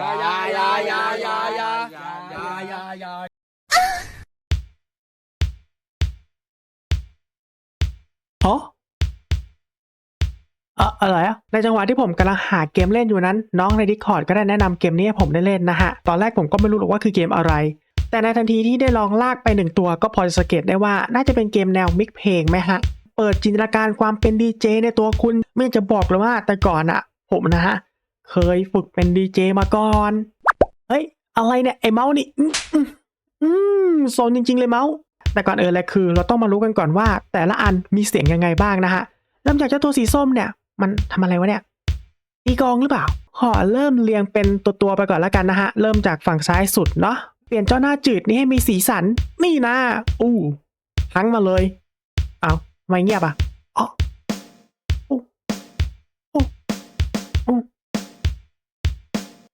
ยาอย่าอย่าอย่าอย่ายายายายาฮะอะอะไรอะในจังหวะที่ผมกำลังหาเกมเล่นอยู่นั้น น้องใน Discord ก็ได้แนะนำเกมนี้ให้ผมได้เล่นนะฮะ ตอนแรกผมก็ไม่รู้หรอกว่าคือเกมอะไร แต่ในทันทีที่ได้ลองลากไปหนึ่งตัวก็พอจะสังเกตได้ว่าน่าจะเป็นเกมแนวมิกเพลงไหมฮะ เปิดจินตนาการความเป็นดีเจในตัวคุณ ไม่จะบอกเลยว่าแต่ก่อนอะผมนะฮะ เคยฝึกเป็นดีเจมาก่อน เฮ้ย อะไรเนี่ย ไอเมาส์นี่ อืมอืมอืมโซนจริง ๆ เลยเมาส์ แต่ก่อนเอื่นเลยคือ เราต้องมารู้กันก่อนว่า แต่ละอันมีเสียงยังไงบ้างนะฮะ เริ่มจากเจ้าตัวสีส้มเนี่ย มันทำอะไรวะเนี่ยตีกองหรือเปล่า ขอเริ่มเรียงเป็นตัวตัวๆไปก่อนแล้วกันนะฮะ เริ่มจากฝั่งซ้ายสุดเนาะ เปลี่ยนเจ้าหน้าจืดนี้ให้มีสีสัน นี่นะ อู้ ทั้งมาเลย เอาทำไมเงียบอะ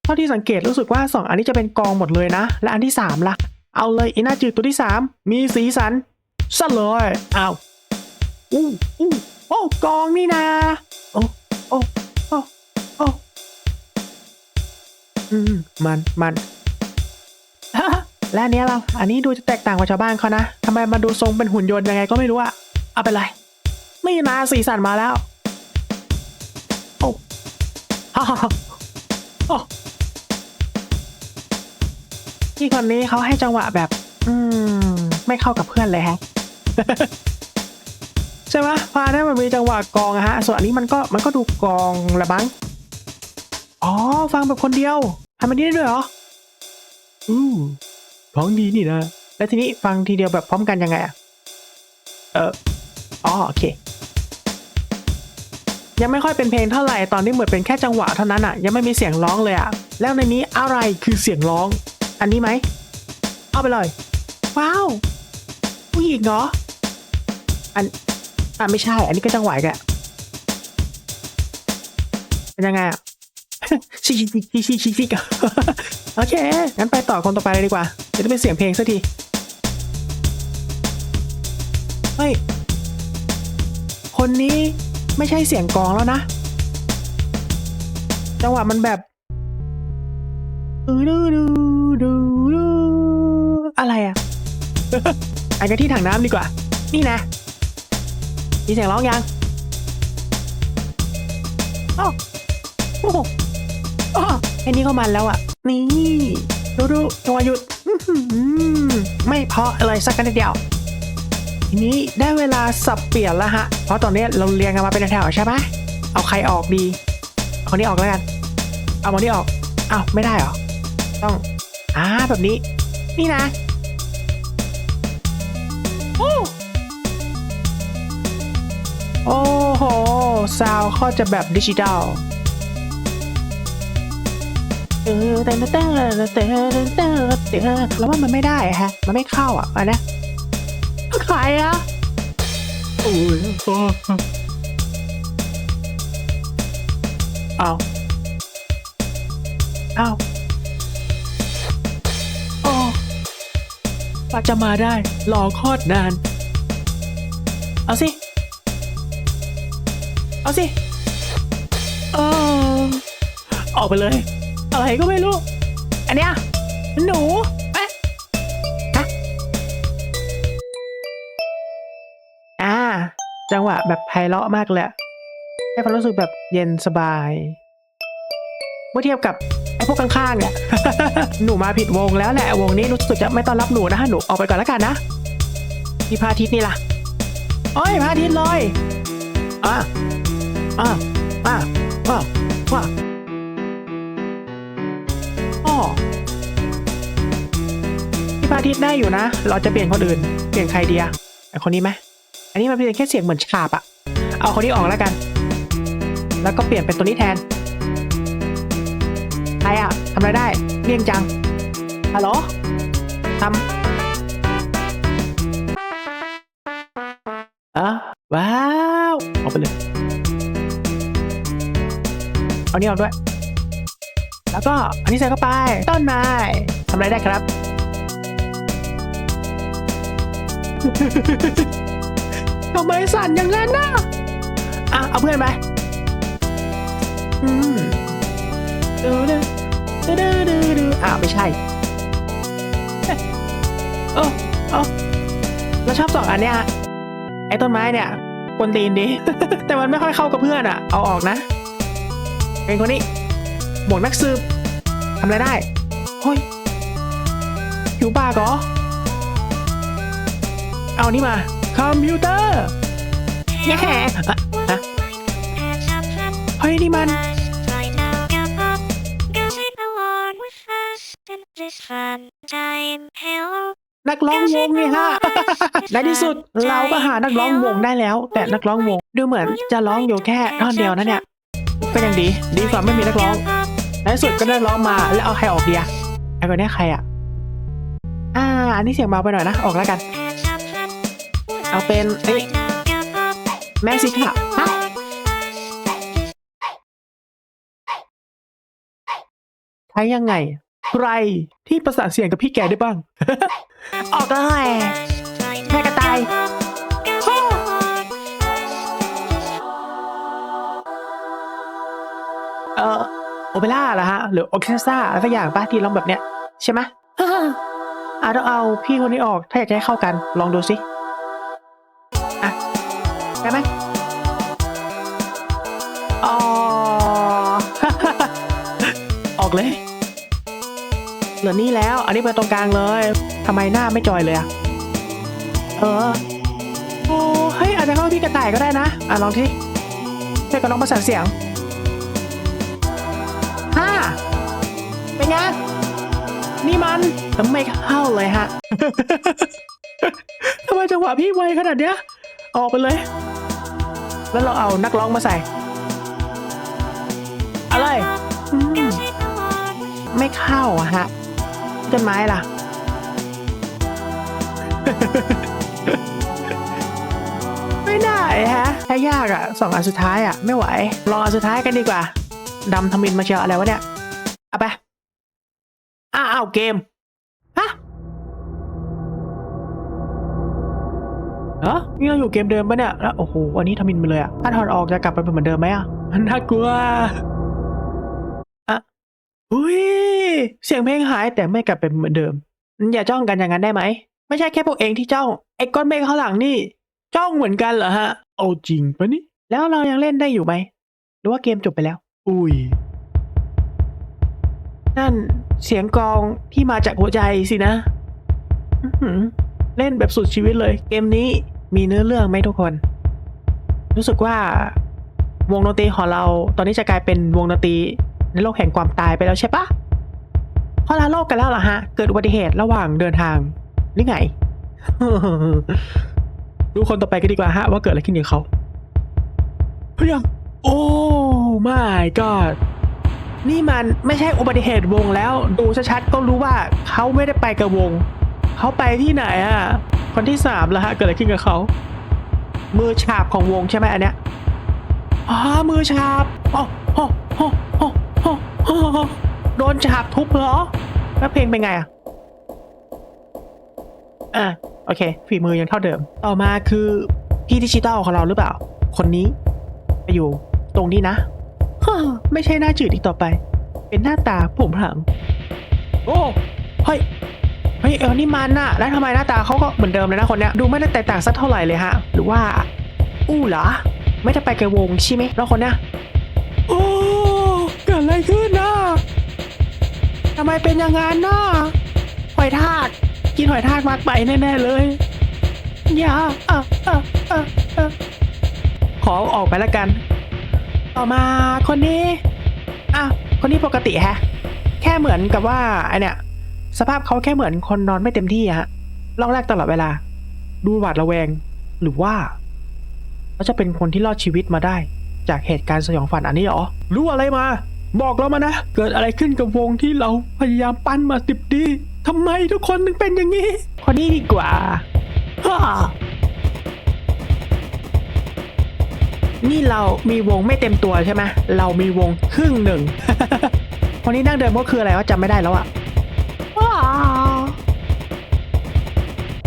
เท่าที่สังเกตรู้สึกว่าสองอันนี้จะเป็นกองหมดเลยนะ และอันที่สามล่ะ เอาเลยอีน้าจืดตัวที่สามมีสีสันซะเลยเอาอู้อู้โอ้กองนี่นะโอ้โอ้โอ้โอ้อืมมันมันและอันเนี้ยเราอันนี้ดูจะแตกต่างกว่าชาวบ้านเขานะทำไมมาดูทรงเป็นหุ่นยนต์ยังไงก็ไม่รู้อะเอาไปเลยนี่นะสีสันมาแล้วโอ้ฮ่าฮ่าฮ่าโอ้ พี่คนนี้เขาให้จังหวะแบบ อืม ไม่เข้ากับเพื่อนเลยฮะใช่ไหมพาเนี่ยมันมีจังหวะกองอะฮะ ส่วนอันนี้มันก็มันก็ดูกองละบ้างอ๋อ ฟังแบบคนเดียวทำแบบนี้ได้ด้วยเหรอ อือของดีนี่นะ แล้วทีนี้ฟังทีเดียวแบบพร้อมกันยังไงอะเอออ๋อโอเค ยังไม่ค่อยเป็นเพลงเท่าไหร่ตอนนี้เหมือนเป็นแค่จังหวะเท่านั้นอะยังไม่มีเสียงร้องเลยอะแล้วในนี้อะไรคือเสียงร้อง อันนี้ไหม เอาไปเลย ว้าว ผู้หญิงเหรอ อัน อะไม่ใช่ อันนี้ก็จังหวะกแกเป็นยังไงอะชิชิชิชิชิชิชิกโอเค งั้นไปต่อคนต่อไปเลยดีกว่า เดี๋ยวจะเป็นเสียงเพลงสักที เฮ้ย คนนี้ไม่ใช่เสียงกองแล้วนะ จังหวะมันแบบ ดูดูดูดูดูอะไรอะอันกันที่ถังน้ำดีกว่า นี่นะ มีเสียงร้องยังอ้าวโอ้โหอ้าวแค่นี้ก็มันแล้วอะ นี่ดูดูจังหวะหยุดอื้อหือไม่เพราะเลยสักกันทีเดียวทีนี้ได้เวลาสับเปลี่ยนแล้วฮะ เพราะตอนนี้เราเรียงกันมาเป็นแถวๆใช่ไหมเอาใครออกดี เอาคนนี้ออกแล้วกัน เอาคนนี้ออกอ้าวไม่ได้เหรอ ต้องอ่าแบบนี้ นี่นะโอ้โอ้โหซาวด์เขาจะแบบดิจิตอลเออแต่แต่แต่แต่แต่แต่แล้วว่ามันไม่ได้อะฮะ มันไม่เข้าอะอันนะใครอะโอ้ยเอาเอา ว่าจะมาได้ รอคตรนาน เอาสิ เอาสิเออออกไปเลย อะไรก็ไม่รู้ อันเนี้ยหนูเอ๊ะฮะอ่า จังหวะแบบไพเราะมากเลยอะให้ความรู้สึกแบบเย็นสบาย เมื่อเทียบกับ พวกข้างๆเนี่ย หนูมาผิดวงแล้วแหละวงนี้รู้สึกจะไม่ต้อนรับหนูนะฮะหนูออกไปก่อนแล้วกันนะพี่พระอาทิตย์นี่ล่ะโอ้ยพระอาทิตย์ลอยอะอะอะว้าวว้าวอ๋อพี่พระอาทิตย์ได้อยู่นะ เราจะเปลี่ยนคนอื่น เปลี่ยนใครเดีอะไอคนนี้ไหมอันนี้มันเป็นแค่เสียงเหมือนฉาบอะเอาคนนี้ออกแล้วกัน แล้วก็เปลี่ยนเป็นตัวนี้แทน รอะทำอะไรได้เลี่ยงจังฮัลโหลทำอะว้าวเอาไปเลย เอานี่ออกด้วย แล้วก็อันนี้ใส่เข้าไป ต้นไม้ทำอะไรได้ครับ ทำไมสั่นอย่างนั้นน่ะอะ เอาเพื่อนไป อืมดูดิดื้อ ดื้อดื้อดื้ออ่าไม่ใช่เออเออเราชอบสองอันเนี้ยฮะไอ้ต้นไม้เนี่ยกวนตีนดี แต่มันไม่ค่อยเข้ากับเพื่อนอะเอาออกนะเป็นคนนี้หมวกนักสืบทำอะไรได้เฮ้ยผิวปากเหรอเอานี่มา คอมพิวเตอร์แง่อะฮะเฮ้ยนี่มัน in this fun time. Hello, นักร้องวงนี่ฮะ ในที่สุดเราก็หานักร้องวงได้แล้ว แต่นักร้องวงดูเหมือนจะร้องอยู่แค่ท่อนเดียวนะเนี่ย ก็ยังดีดีกว่าไม่มีนักร้อง ในที่สุดก็ได้ร้องมาแล้วเอาใครออกดีอะไอ้คนนี้ใครอะอ่า อันนี้เสียงเบาไปหน่อยนะ ออกแล้วกัน เอาเป็นเอ้ยแม่สิค่ะฮะใช้ยังไง ใครที่ประสานเสียงกับพี่แกได้บ้าง ออกเลยแม่กระต่ายเออโอเปร่าเหรอฮะ หรือออร์เคสตราอะไรสักอย่างป้าที่ร้องแบบเนี้ย ใช่ไหมอะต้องเอาพี่คนนี้ออก ถ้าอยากจะให้เข้ากัน ลองดูสิ อะ ได้ไหมอ๋อออกเลยเห ลือนี่แล้ว อันนี้ไปตรงกลางเลยทำไมหน้าไม่จอยเลยอะเออโอ้เฮ้ยอาจจะเข้าพี่กระต่ายก็ได้นะอะลองที่ช่วยกันลองประสานเสียงห้าเป็นไงนี่มันทำไมเข้าเลยฮะทำไมจังหวะพี่ไวขนาดเนี้ย ออกไปเลย แล้วเราเอานักร้องมาใส่ อะไร ไม่เข้าอะฮะ ต้นไม้ล่ะ ไม่ได้ฮะถ้ายากอะสองอันสุดท้ายอะไม่ไหว ลองอันสุดท้ายกันดีกว่าดำทมินมาเชียวอะไรวะเนี่ย เอาไปอ้าวเกมฮะเออนี่เราอยู่เกมเดิมปะเนี่ยแล้วโอ้โหอันนี้ทมินมาเลยอะถ้าถอดออกจะกลับไปเป็นเหมือนเดิมไหมอะมันน่ากลัวอะอุ้ย เสียงเพลงหายแต่ไม่กลับเป็นเหมือนเดิม อย่าจ้องกันอย่างนั้นได้ไหม ไม่ใช่แค่พวกเองที่จ้อง ไอ้ก้อนเมฆข้างหลังนี่ จ้องเหมือนกันเหรอฮะ เอาจริงปะนี่ แล้วเรายังเล่นได้อยู่ไหม หรือว่าเกมจบไปแล้ว อุ้ย นั่นเสียงกลองที่มาจากหัวใจสินะอื้อหือเล่นแบบสุดชีวิตเลย เกมนี้มีเนื้อเรื่องไหมทุกคน รู้สึกว่าวงดนตรีของเราตอนนี้จะกลายเป็นวงดนตรีในโลกแห่งความตายไปแล้วใช่ปะเพราะลาโลกกันแล้วเหรอฮะ เกิดอุบัติเหตุระหว่างเดินทางหรือไง ดูคนต่อไปกันดีกว่าฮะ ว่าเกิดอะไรขึ้นกับเขาเฮ้ยโอ้ my god นี่มันไม่ใช่อุบัติเหตุวงแล้ว ดูชัดๆก็รู้ว่าเขาไม่ได้ไปกับวง เขาไปที่ไหนอะ คนที่สามแล้วฮะ เกิดอะไรขึ้นกับเขา มือฉาบของวงใช่ไหมอันเนี้ยอ๋อมือฉาบอ๋ออ๋ออ๋ออ๋ออ๋ออ๋อ โดนฉาบทุบเหรอ แล้วเพลงเป็นไงอะอะโอเค ฝีมือยังเท่าเดิม ต่อมาคือพี่ดิจิตอลของเราหรือเปล่า คนนี้ ไปอยู่ตรงนี้นะฮ่าไม่ใช่หน้าจืดอีกต่อไป เป็นหน้าตาผมหลังโอ้เฮ้ยเฮ้ยเออนี่มันน่ะ แล้วทำไมหน้าตาเขาก็เหมือนเดิมเลยนะคนเนี้ยดูไม่ได้แตกต่างสักเท่าไหร่เลยฮะ หรือว่า อู้เหรอ ไม่ได้ไปกับวงใช่ไหมแล้วคนเนี้ยโอ้เกิดอะไรขึ้นน่ะ ทำไมเป็นอย่างนั้นน่ะหอยทากกินหอยทากมากไปแน่ๆเลย อย่าเออเออเออเออขอออกไปแล้วกัน ต่อมาคนนี้ อะ คนนี้ปกติแฮะ แค่เหมือนกับว่าไอเนี่ยสภาพเขาแค่เหมือนคนนอนไม่เต็มที่ฮะลอกแรกตลอดเวลา ดูหวาดระแวง หรือว่าเขาจะเป็นคนที่รอดชีวิตมาได้ จากเหตุการณ์สยองฝันอันนี้เหรอ รู้อะไรมา บอกเรามานะ เกิดอะไรขึ้นกับวงที่เราพยายามปั้นมาสิบปีทำไมทุกคนถึงเป็นอย่างนี้คนนี้ดีกว่าฮ่านี่เรามีวงไม่เต็มตัวใช่ไหมเรามีวงครึ่งหนึ่ง คนนี้นั่งเดิมก็คืออะไรวะจำไม่ได้แล้วอะว้าว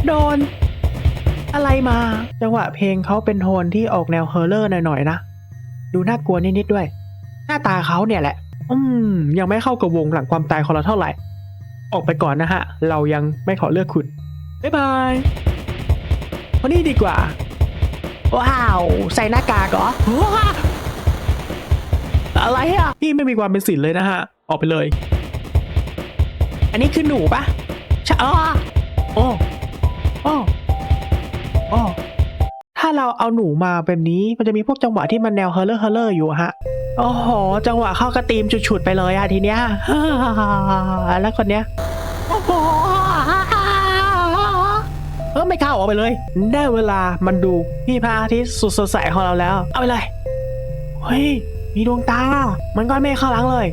โดน อะไรมา จังหวะเพลงเขาเป็นโทนที่ออกแนวเฮอร์เลอร์หน่อยๆนะ ดูน่ากลัวนิดๆด้วย หน้าตาเขาเนี่ยแหละ อืม ยังไม่เข้ากับวงหลังความตายของเราเท่าไหร่ ออกไปก่อนนะฮะ เรายังไม่ขอเลือกคุณ บ๊ายบายคนนี้ดีกว่า ว้าว ใส่หน้ากากเหรอว้าอะไรอะพี่ไม่มีความเป็นศิลป์เลยนะฮะ ออกไปเลย อันนี้คือหนูปะใช่อ๋อโอ้โอ้โอ้ถ้าเราเอาหนูมาแบบนี้ มันจะมีพวกจังหวะที่มันแนวเฮอร์เลอร์เฮอร์เลอร์อยู่อะฮะ โอ้โห จังหวะเข้ากระตีมฉุดๆไปเลยอะทีเนี้ยแล้วคนเนี้ยโอ้โหเออไม่เข้าออกไปเลย ได้เวลามันดูพี่พระอาทิตย์สุดสดใสของเราแล้ว เอาไปเลย เฮ้ย มีดวงตา มันก็ไม่เข้าหลังเลย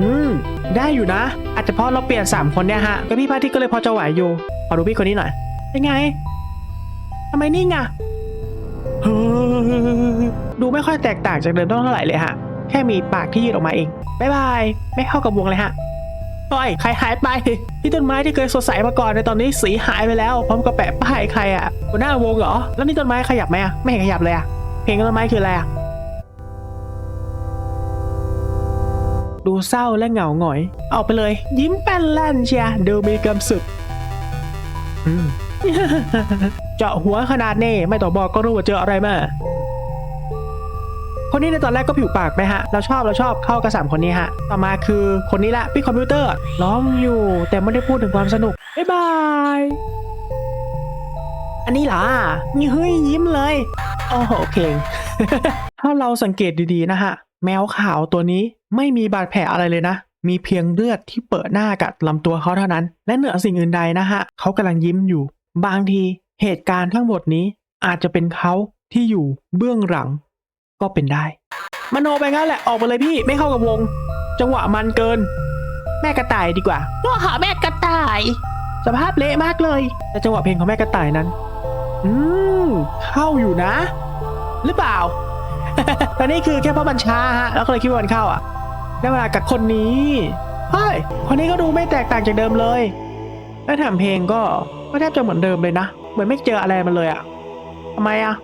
อืม ได้อยู่นะ อาจจะเพราะเราเปลี่ยนสามคนเนี่ยฮะก็พี่พระอาทิตย์ก็เลยพอจะไหวอยู่ขอดูพี่คนนี้หน่อย เป็นไงทำไมนิ่งอะเฮ้ ดูไม่ค่อยแตกต่างจากเดิมเท่าไหร่เลยฮะ แค่มีปากที่ยืดออกมาเองบายบาย ไม่เข้ากับวงเลยฮะโอ้ยใครหายไปพี่ต้นไม้ที่เคยสดใสมาก่อนในตอนนี้สีหายไปแล้วพร้อมกับแปะป้ายใครอะหัวหน้าวงเหรอ แล้วนี่ต้นไม้ขยับไหมอะไม่เห็นขยับเลยอะเพลงต้นไม้คืออะไรอะดูเศร้าและเหงาหงอย ออกไปเลย ยิ้มแป้นแล่นเชียดูมีความสุขอืมเจาะหัวขนาดนี้ไม่ต้องบอกก็รู้ว่าเจออะไรมา คนนี้ในตอนแรกก็ผิวปากไหมฮะ เราชอบเราชอบเข้ากับสามคนนี้ฮะ ต่อมาคือคนนี้ละพี่คอมพิวเตอร์ร้องอยู่ แต่ไม่ได้พูดถึงความสนุก บ๊ายบาย อันนี้เหรอเฮ้ยยิ้มเลย โอ้โหเก่งถ้าเราสังเกตดีๆนะฮะ แมวขาวตัวนี้ไม่มีบาดแผลอะไรเลยนะ มีเพียงเลือดที่เปิดหน้ากัดลำตัวเขาเท่านั้น และเหนือสิ่งอื่นใดนะฮะเขากำลังยิ้มอยู่ บางทีเหตุการณ์ทั้งหมดนี้อาจจะเป็นเขาที่อยู่เบื้องหลัง ก็เป็นได้ มโนไปงั้นแหละออกไปเลยพี่ไม่เข้ากับวง จังหวะมันเกิน แม่กระต่ายดีกว่าว่าหาแม่กระต่าย สภาพเละมากเลย แต่จังหวะเพลงของแม่กระต่ายนั้น อืมเข้าอยู่นะ หรือเปล่าแต่นี่คือแค่เพราะมันช้าฮะแล้วก็เลยคิดว่ามันเข้าอะได้เวลากับคนนี้เฮ้ยคนนี้ก็ดูไม่แตกต่างจากเดิมเลยแล้วทำเพลงก็ก็แทบจะเหมือนเดิมเลยนะ เหมือนไม่เจออะไรมันเลยอะทำไมอะ